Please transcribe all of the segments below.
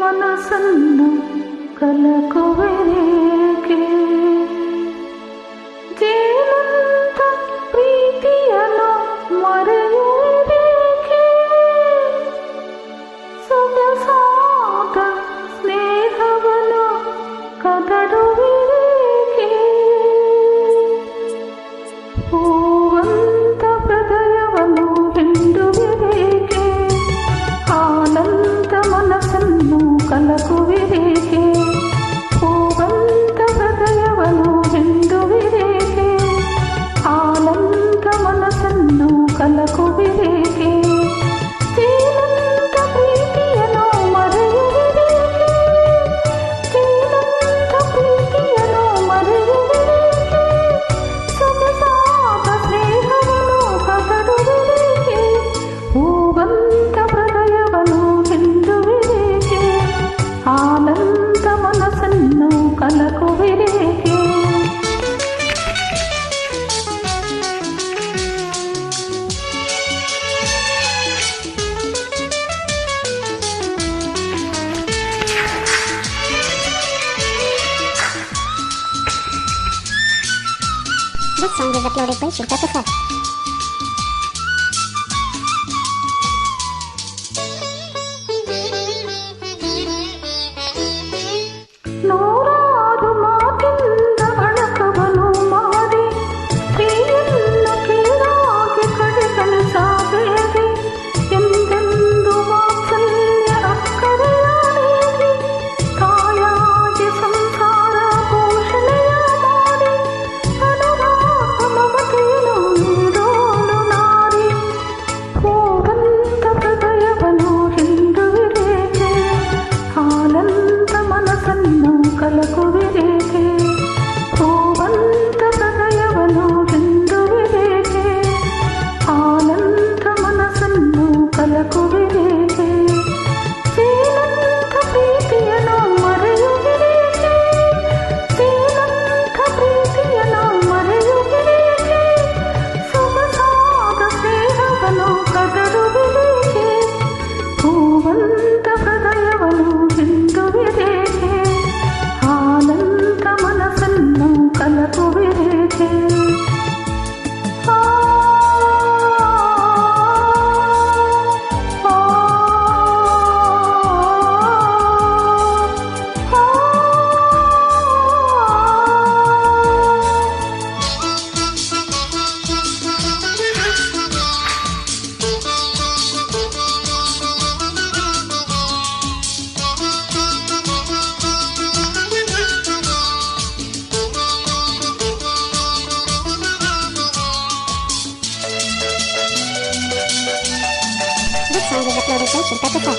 మనసನ್ನು ಕಲಕುವೆ song is uploaded by Shilpa Prasad. देखे yang dimaknai cinta kita.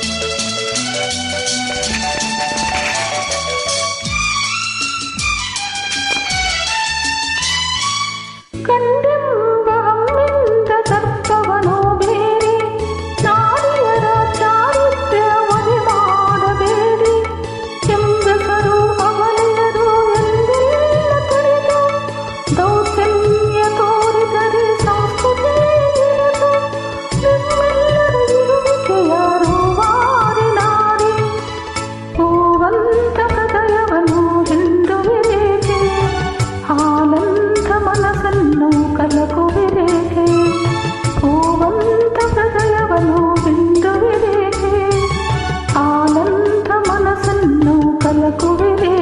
ಮನಸ್ಸನ್ನು ಕಲಕುವಿರೇಕೆ ಹೂವಂತ ಹೃದಯವನ್ನು ಬಿಂದುವಿರೇಕೆ ಆನಂದ ಮನಸ್ಸನ್ನು ಕಲಕುವಿರೇಕೆ